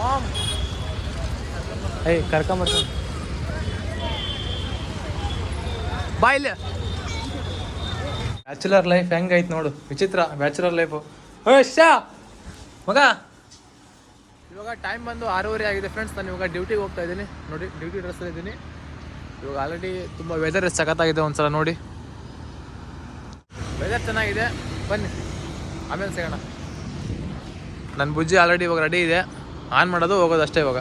Ma'am ಏಯ್ ಕರ್ಕೊಂಬರ್ತೀನಿ ಬಾ bachelor life ಹೆಂಗೈತೆ ನೋಡು. ವಿಚಿತ್ರ ಬ್ಯಾಚುಲರ್ ಲೈಫು ಶಾ ಮಗ! ಇವಾಗ ಟೈಮ್ ಬಂದು ಆರೂವರೆ ಆಗಿದೆ ಫ್ರೆಂಡ್ಸ್ ನಾನು ಇವಾಗ ಡ್ಯೂಟಿಗೆ ಹೋಗ್ತಾ ಇದ್ದೀನಿ. ನೋಡಿ ಡ್ಯೂಟಿ ಡ್ರೆಸ್ಸಲ್ಲಿ ಇದ್ದೀನಿ. ಇವಾಗ ಆಲ್ರೆಡಿ ತುಂಬ ವೆದರ್ ಸಖತ್ತಾಗಿದೆ ಒಂದ್ಸಲ ನೋಡಿ. ವೆದರ್ ಚೆನ್ನಾಗಿದೆ. ಬನ್ನಿ. ಆಮೇಲೆ ಸಿಗೋಣ. ನನ್ನ ಬುಜ್ಜಿ ಆಲ್ರೆಡಿ ಇವಾಗ ರೆಡಿ ಇದೆ. ಆನ್ ಮಾಡೋದು ಹೋಗೋದು ಅಷ್ಟೇ ಇವಾಗ.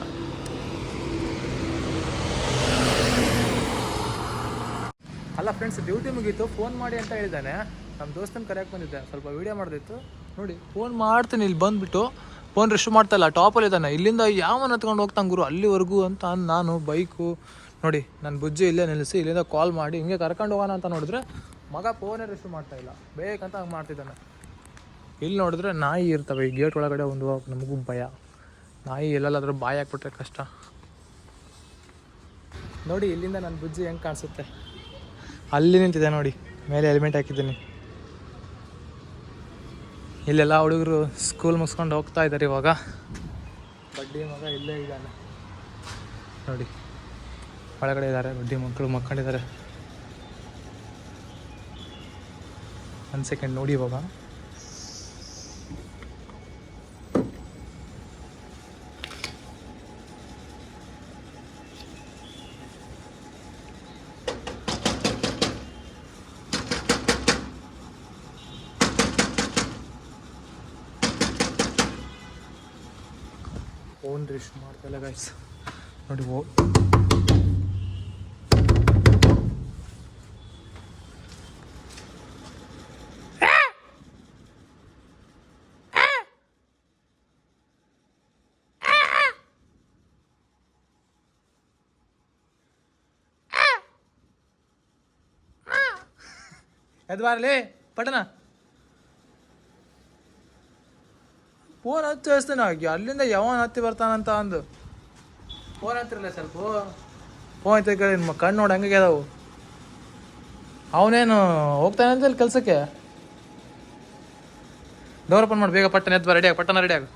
ಅಲ್ಲ ಫ್ರೆಂಡ್ಸ್ ಡ್ಯೂಟಿ ಮುಗೀತು ಫೋನ್ ಮಾಡಿ ಅಂತ ಹೇಳಿದ್ದಾನೆ. ನಮ್ಮ ದೋಸ್ತನ ಕರೆಯಕ್ಕೆ ಬಂದಿದ್ದೆ. ಸ್ವಲ್ಪ ವೀಡಿಯೋ ಮಾಡ್ದಿತ್ತು. ನೋಡಿ ಫೋನ್ ಮಾಡ್ತೀನಿ, ಇಲ್ಲಿ ಬಂದುಬಿಟ್ಟು. ಫೋನ್ ರಿಶ್ ಮಾಡ್ತಾ ಇಲ್ಲ ಟಾಪಲ್ಲಿ ಇದ್ದಾನೆ. ಇಲ್ಲಿಂದ ಯಾವನ ಹತ್ಕೊಂಡು ಹೋಗ್ತಾನೆ ಗುರು? ಅಲ್ಲಿವರೆಗೂ ಅಂತ ನಾನು ಬೈಕು ನೋಡಿ ನನ್ನ ಬುಜ್ಜಿ ಇಲ್ಲೇ ನಿಲ್ಲಿಸಿ, ಇಲ್ಲಿಂದ ಕಾಲ್ ಮಾಡಿ, ಹಿಂಗೆ ಕರ್ಕೊಂಡು ಹೋಗೋಣ ಅಂತ ನೋಡಿದ್ರೆ ಮಗ ಫೋನೇ ರಿಶ್ ಮಾಡ್ತಾ ಇಲ್ಲ. ಬೇಕಂತ ಹಂಗೆ ಮಾಡ್ತಿದ್ದಾನೆ. ಇಲ್ಲಿ ನೋಡಿದ್ರೆ ನಾಯಿ ಇರ್ತವೆ, ಈ ಗೇಟ್ ಒಳಗಡೆ ಒಂದು ನಮಗೂ ಭಯ. ನಾಯಿ ಎಲ್ಲೆಲ್ಲಾದ್ರೂ ಬಾಯಿ ಹಾಕ್ಬಿಟ್ರೆ ಕಷ್ಟ. ನೋಡಿ, ಇಲ್ಲಿಂದ ನನ್ನ ಬುಜ್ಜಿ ಹೆಂಗೆ ಕಾಣಿಸುತ್ತೆ? ಅಲ್ಲಿ ನಿಂತಿದೆ ನೋಡಿ, ಮೇಲೆ ಹೆಲ್ಮೆಟ್ ಹಾಕಿದ್ದೀನಿ. ಇಲ್ಲೆಲ್ಲ ಹುಡುಗರು ಸ್ಕೂಲ್ ಮುಗಿಸ್ಕೊಂಡು ಹೋಗ್ತಾ ಇದ್ದಾರೆ ಇವಾಗ. ಬಡ್ಡಿ ಮಗ ಇಲ್ಲೇ ಇದ್ದಾನೆ. ನೋಡಿ, ಒಳಗಡೆ ಇದ್ದಾರೆ ಬಡ್ಡಿ ಮಕ್ಕಳು ಮಕ್ಕಳಿದ್ದಾರೆ ಒಂದು ಸೆಕೆಂಡ್ ನೋಡಿ ಇವಾಗ. ಫೋನ್ ರಿಶ್ ಮಾಡ್ತಾಯಿಲ್ಲ ಗೈಸ್ ನೋಡಿ ಓ. ಎದ್ ಪಟನ? ಫೋನ್ ಹಚ್ಚಿ ಹಚ್ತಾನೆ ಆಗಿ ಅಲ್ಲಿಂದ ಯಾವನ್ ಹತ್ತಿ ಬರ್ತಾನಂತ ಅಂದು. ಫೋನ್ ಹತ್ತಿರಲ್ಲ ಸ್ವಲ್ಪ. ಫೋನ್ ಐತೆ ಕೇಳಿ ಕಣ್ಣು ನೋಡಿ ಹಂಗೆ ಅದಾವು ಅವನೇನು ಹೋಗ್ತಾನೆ ಅಂತ ಇಲ್ಲಿ ಕೆಲಸಕ್ಕೆ? ಡೋರ್ ಓಪನ್ ಮಾಡಿ ಬೇಗ ಪಟ್ಟನ ಎದ್ದು ರೆಡಿ ಆಗಿ ಪಟ್ಟನ ರೆಡಿ ಆಗು.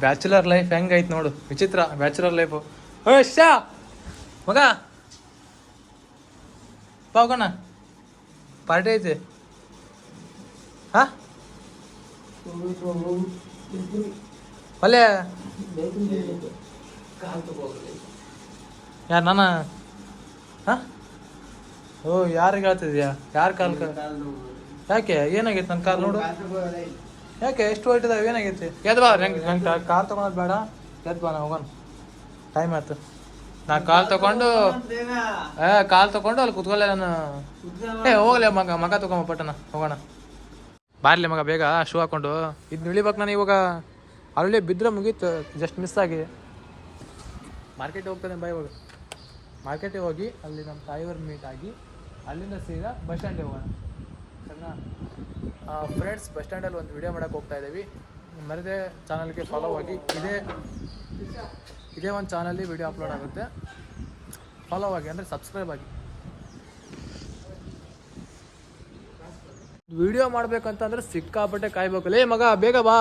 ಬ್ಯಾಚುಲರ್ ಲೈಫ್ ಹೆಂಗೈತೆ ನೋಡು ವಿಚಿತ್ರ ಬ್ಯಾಚುಲರ್ ಲೈಫು ಓ ಶಾ ಮಗ! ಹೋಗೋಣ. ಪಾರ್ಟಿ ಐತಿ. ಹಾ? ಅಲ್ಲೇ ಯಾರು ನಾನ? ಓ, ಯಾರಿಗೆ ಹೇಳ್ತಿದ್ಯಾ? ಯಾರ ಕಾಲ್ ಯಾಕೆ? ಏನಾಗೈತೆ ನನ್ನ ಕಾಲ್ ನೋಡು. ಯಾಕೆ? ಎಷ್ಟು ಹೊರಟಿದಾವೆ ಏನಾಗೈತಿ? ಎದ್ ಬಾ, ನಂಗೆ ನಂಗೆ ಕಾರ್ ತೊಗೊಳೋದು ಬೇಡ. ಎದ್ ಬಾ, ನಾ ಹೋಗೋಣ ಟೈಮ್ ಆಯ್ತು. ನಾ ಕಾಲ್ ತಗೊಂಡು ಏ, ಕಾಲ್ ತಗೊಂಡು ಅಲ್ಲಿ ಕುತ್ಕೊಳ್ಳೆ ನಾನು. ಏ, ಹೋಗ್ಲಿ ಮಗ ಮಗ ತಗೊಂಬ ಪಟ್ಟಣ. ಹೋಗೋಣ. ಬಾರ್ಲಿ ಮಗ, ಬೇಗ ಶೂ ಹಾಕೊಂಡು. ಇದು ಇಳಿಬೇಕು ನಾನು ಇವಾಗ. ಅಲ್ಲಿ ಬಿದ್ದರೆ ಮುಗೀತು ಜಸ್ಟ್ ಮಿಸ್ ಆಗಿ. ಮಾರ್ಕೆಟ್ ಹೋಗ್ತಾನೆ ಬಾ ಇವಾಗ. ಮಾರ್ಕೆಟಿಗೆ ಹೋಗಿ ಅಲ್ಲಿ ನಮ್ಮ ತಾಯಿಯವ್ರ ಮೀಟ್ ಆಗಿ, ಅಲ್ಲಿಂದ ಸೀದಾ ಬಸ್ ಸ್ಟ್ಯಾಂಡಿಗೆ ಹೋಗೋಣ. ಸರಿನಾ? ಫ್ರೆಂಡ್ಸ್ ಬಸ್ ಸ್ಟ್ಯಾಂಡಲ್ಲಿ ಒಂದು ವಿಡಿಯೋ ಮಾಡೋಕೆ ಹೋಗ್ತಾ ಇದ್ದೀವಿ. ಮರದೇ ಚಾನಲ್ಗೆ ಫಾಲೋ ಆಗಿ, ಇದೇ ಇದೇ ಒಂದು ಚಾನಲ್ಲಿ ವಿಡಿಯೋ ಅಪ್ಲೋಡ್ ಆಗುತ್ತೆ. ಫಾಲೋ ಆಗಿ ಅಂದರೆ ಸಬ್ಸ್ಕ್ರೈಬ್ ಆಗಿ. ವಿಡಿಯೋ ಮಾಡ್ಬೇಕಂತಂದ್ರೆ ಸಿಕ್ಕಾಪಟ್ಟೆ ಕಾಯ್ಬೇಕು. ಲೇ ಮಗ ಬೇಗ ಬಾ.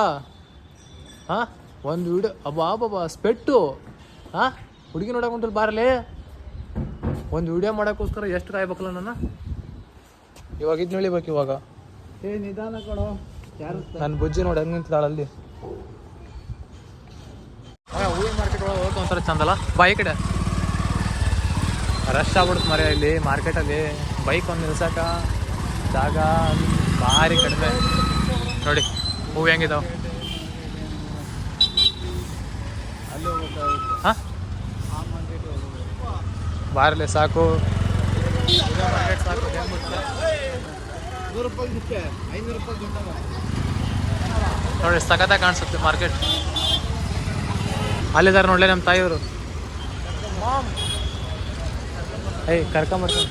ಹಾಂ? ಒಂದು ವಿಡಿಯೋ ಅಬ್ಬಾ ಬಾಬಾ ಸ್ಪೆಟ್ಟು. ಹಾಂ? ಹುಡುಗಿ ನೋಡಕ್ಕೆ ಬಾರಲೇ. ಒಂದು ವಿಡಿಯೋ ಮಾಡೋಕ್ಕೋಸ್ಕರ ಎಷ್ಟು ಕಾಯ್ಬೇಕಲ್ಲ ನನ್ನ? ಇವಾಗ ಇದು ನೋಡಿಬೇಕು ಇವಾಗ. ಏ ನಿಧಾನ ಕಣೋ. ಯಾರು ನನ್ನ ಬುಜ್ಜಿ ನೋಡಿ ಹೆಂಗೆ ಅಲ್ಲಿ. ಅಲ್ಲಿ ಹೂವಿನ ಮಾರ್ಕೆಟ್ ಒಳಗೆ ಹೋಗಕ್ಕೆ ಒಂಥರ ಚಂದಲ್ಲ ಬಾ ಈ ಕಡೆ. ರಶ್ ಆಗ್ಬಿಡುತ್ತೆ ಮರ ಇಲ್ಲಿ ಮಾರ್ಕೆಟಲ್ಲಿ ಬೈಕ್ ಒಂದು ನಿಲ್ಸಕ್ಕ ಜಾಗ ಭಾರಿ ಕಡಿಮೆ. ನೋಡಿ, ಹೂವು ಹೆಂಗಿದಾವ? ಹಾಂ? ಬಾರಲೆ ಸಾಕು. ನೋಡಿ ಸಖತ್ತಾಗಿ ಕಾಣಿಸುತ್ತೆ ಮಾರ್ಕೆಟ್. ಅಲ್ಲಿದ್ದಾರೆ ನೋಡಲೇ ನಮ್ಮ ತಾಯಿಯವರು. ಏಯ್, ಕರ್ಕೊಂಬರ್ತೀನಿ.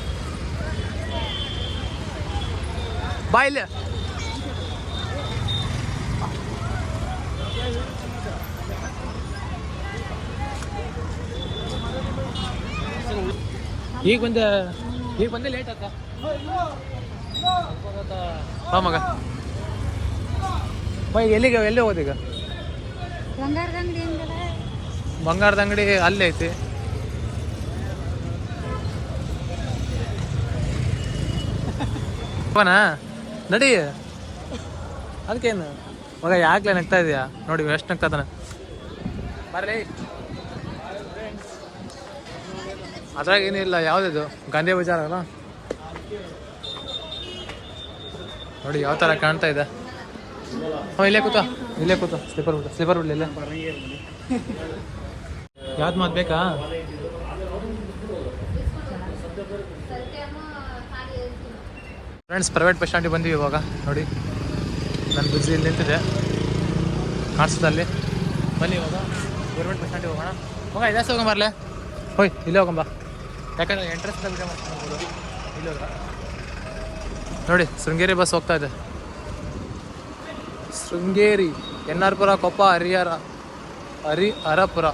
ಬಾ ಇಲ್ಲಿ ಈಗ ಬಂದೆ ಈಗ ಬಂದೆ ಲೇಟ್ ಆತ. ಹಾ ಮಗ. ಎಲ್ಲಿಗೆ ಎಲ್ಲಿ ಹೋಗೋದು ಈಗ? ಬಂಗಾರದ ಅಂಗಡಿ ಅಲ್ಲೇ ಬಂಗಾರದ ಅಂಗಡಿ ಅಲ್ಲಿ ಐತಿ. ಅವನ? ನಡಿ. ಅದಕ್ಕೇನು? ಮಗ ಯಾಕ್ಲೆ ನಗ್ತಾ ಇದೆಯಾ? ನೋಡಿ ಎಷ್ಟು ನಗ್ತಾತಾನ ಬರ್ರಿ ಅದ್ರಾಗ ಏನಿಲ್ಲ ಯಾವುದಿದು ಗಾಂಧಿ ಬಜಾರ್ ಅಲ್ಲ ನೋಡಿ, ಯಾವ ಥರ ಕಾಣ್ತಾ ಇದೆ. ಇಲ್ಲೇ ಕೂತ ಇಲ್ಲೇ ಕೂತ ಸ್ಲೀಪರ್ ಬಿಟ್ಟು ಸ್ಲೀಪರ್ ಬಿಡ್ಲಿ ಇಲ್ಲೇ. ಯಾವ್ದು ಮಾತು ಬೇಕಾ? ಫ್ರೆಂಡ್ಸ್ ಪ್ರೈವೇಟ್ ಬಸ್ ಸ್ಟ್ಯಾಂಡಿಗೆ ಬಂದೀವಿ ಇವಾಗ ನೋಡಿ. ನನ್ನ ಬಿಸಿ ಇಲ್ಲಿ ನಿಂತಿದೆ ಕಾಣಿಸ್ತಲ್ಲಿ ಬನ್ನಿ ಇವಾಗ. ಗೌರ್ಮೆಂಟ್ ಬಸ್ ಸ್ಟ್ಯಾಂಡಿಗೆ ಹೋಗೋಣ. ಹೋಗ ಜಾಸ್ತಿ ಬರಲೇ ಹೋಯ್ ಇಲ್ಲೇ ಹೋಗಂಬ ಯಾಕಂದ್ರೆ ಎಂಟ್ರೆನ್ಸ್ ವಿಡಿಯೋ ಮಾಡ್ಕೊಂಡು ಇಲ್ಲಿ ಹೋಗ. ನೋಡಿ ಶೃಂಗೇರಿ ಬಸ್ ಹೋಗ್ತಾ ಇದೆ. ಶೃಂಗೇರಿ ಎನ್ ಆರ್ ಪುರ ಕೊಪ್ಪ ಹರಿಹರ ಹರಿ ಹರಪುರ.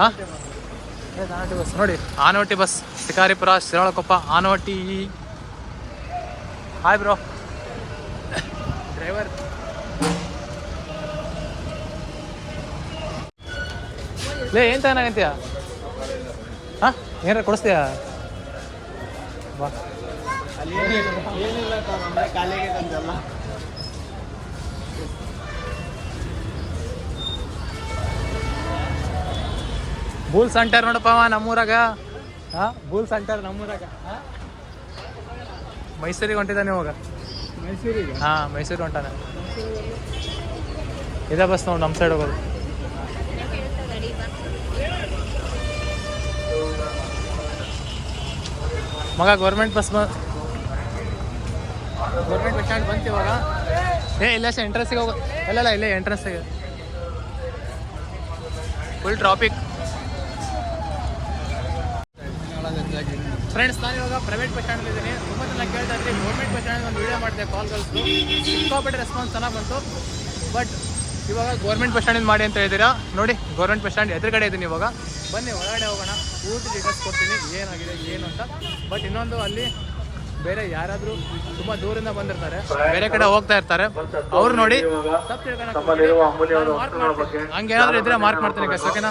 ಹಾಂ ಬಸ್ ನೋಡಿ Anavatti bus, Shikaripura, Shiralakoppa Anavatti hi bro driver ಲೇ, ಏನ್ ತಗೊಂಡಂತೀಯ ಹಾಂ, ಏನಾರ ಕೊಡಿಸ್ತೀಯ? ಬಾ. ಬೂಲ್ ಸೆಂಟರ್ ನೋಡಪ್ಪ ನಮ್ಮೂರಾಗ. ಹಾ ಬೂಲ್ ಸೆಂಟರ್ ನಮ್ಮೂರಾಗ. ಹಾ? ಮೈಸೂರಿಗೆ ಹೊಂಟಿದ್ದಾನೆ ಇವಾಗ. ಮೈಸೂರಿಗೆ? ಹಾ ಮೈಸೂರಿಗೆ ಹೊಂಟಾನೆ. ಇದೇ ಬಸ್ ನೋಡಿ ನಮ್ಮ ಸೈಡ್ ಹೋಗೋದು. ಮಗ ಗೌರ್ಮೆಂಟ್ ಬಸ್ ಬ ಗೌರ್ಮೆಂಟ್ ಬಸ್ ಸ್ಟ್ಯಾಂಡ್ ಬಂತು ಇವಾಗ. ಏ ಇಲ್ಲ ಸರ್ ಎಂಟ್ರೆನ್ಸಿಗೆ ಹೋಗೋ. ಇಲ್ಲ ಇಲ್ಲ ಇಲ್ಲೇ ಎಂಟ್ರೆನ್ಸಿಗೆ ಫುಲ್ ಟ್ರಾಫಿಕ್ ಫ್ರೆಂಡ್ಸ್ ನಾನು ಇವಾಗ ಪ್ರೈವೇಟ್ ಬಸ್ ಸ್ಟ್ಯಾಂಡ್ ಇದ್ದೀನಿ ತುಂಬ ಜನ ಕೇಳ್ತಾ ಇದ್ರಿ. ಗೌರ್ಮೆಂಟ್ ಬಸ್ ಸ್ಟ್ಯಾಂಡ್ ಒಂದು ವೀಡಿಯೋ ಮಾಡಿದೆ ಕಾಲ್ಗಳ್ಸು ಸಿಕ್ಕಾಪಟ್ಟೆ ರೆಸ್ಪಾನ್ಸ್ ಚೆನ್ನಾಗಿ ಬಂತು. ಬಟ್ ಇವಾಗ ಗೌರ್ಮೆಂಟ್ ಬಸ್ ಸ್ಟ್ಯಾಂಡಿಂದ ಮಾಡಿ ಅಂತ ಹೇಳಿದ್ದೀರಾ? ನೋಡಿ ಗೌರ್ಮೆಂಟ್ ಬಸ್ ಸ್ಟ್ಯಾಂಡ್ ಎದುರುಗಡೆ ಇದ್ದೀನಿ ಇವಾಗ. ಬನ್ನಿ, ಒಳಗಡೆ ಹೋಗೋಣ. ಊಟ ಡೀಟೇಲ್ಸ್ ಕೊಡ್ತೀನಿ. ಏನಾಗಿದೆ, ಏನು ಅಂತ. ಬಟ್ ಇನ್ನೊಂದು ಅಲ್ಲಿ ಬೇರೆ ಯಾರಾದರೂ ತುಂಬ ದೂರಿಂದ ಬಂದಿರ್ತಾರೆ. ಬೇರೆ ಕಡೆ ಹೋಗ್ತಾ ಇರ್ತಾರೆ. ಅವ್ರು ನೋಡಿ. ಹಂಗೇನಾದ್ರೂ ಇದ್ರೆ ಮಾರ್ಕ್ ಮಾಡ್ತೀನಿ ಓಕೆನಾ